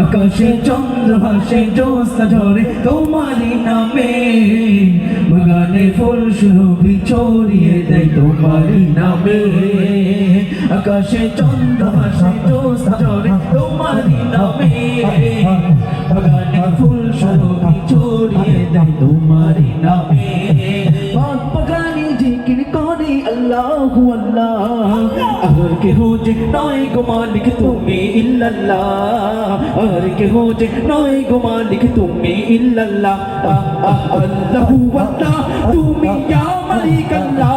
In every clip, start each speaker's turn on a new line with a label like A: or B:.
A: আকাশে চন্দ্র হাসে জ্যোৎস্না ঝরে, তোমারই নামে বাগানে ফুল সুরভি ছড়িয়ে দেয়, তোমারই নামে। আকাশে চন্দ্র হাসে জ্যোৎস্না ঝরে, তোমারই নামে। বাগানে ফুল সুরভি ছড়িয়ে দেয়, তোমারই নামে। বাগ বাগানে জিকির করে, আল্লাহু আল্লাহ। আর কে হো যে নয় গো মালিক তুমি ইল্লাল্লাহ আর কে হো যে নয় গো মালিক তুমি ইল্লাল্লাহ আল্লাহু আল্লাহ তুমি ইয়া মালিক আল্লাহ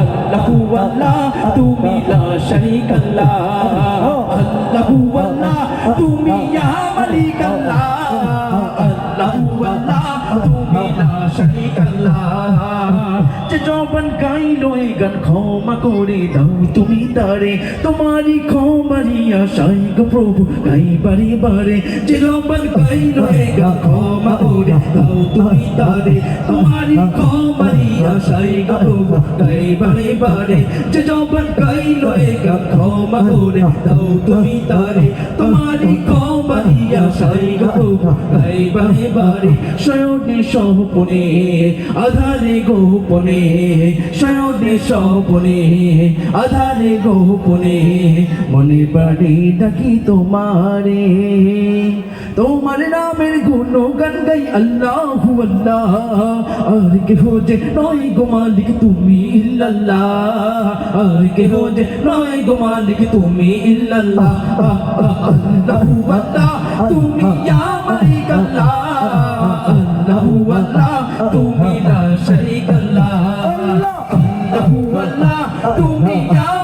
A: আল্লাহু আল্লাহ তুমি লা শারীক আল্লাহ আল্লাহু আল্লাহ তুমি ইয়া মালিক আল্লাহু যে জবান গাইলো গান ক্ষমা আশাই গো প্রভু গাই বারে বারে যে জবান গাইলো গান ক্ষমা করে দাও তুমি তারে তোমারই ক্ষমারি আশাই গো প্রভু গাই বারে বারে যে জবান গাইলো গান ক্ষমা করে দাও তুমি তারে তোমারই ক্ষমারি আশাই গো প্রভু গাই বারে বারে শয়নে সহপনে আধারে গোপনে শয়নে সহপনে আধারে গোপনে মনে প্রাণে ডাকি তোমারে। তোমার নামের গুণগান গাই আল্লাহ আল্লাহ। আর কে যে নয় গো মালিক তুমি ইল্লাল্লাহ। আর কে যে নয় গো মালিক তুমি ইল্লাল্লাহ। আহ, আল্লাহ তুমি ইয়া لا شريك الله الله هو الله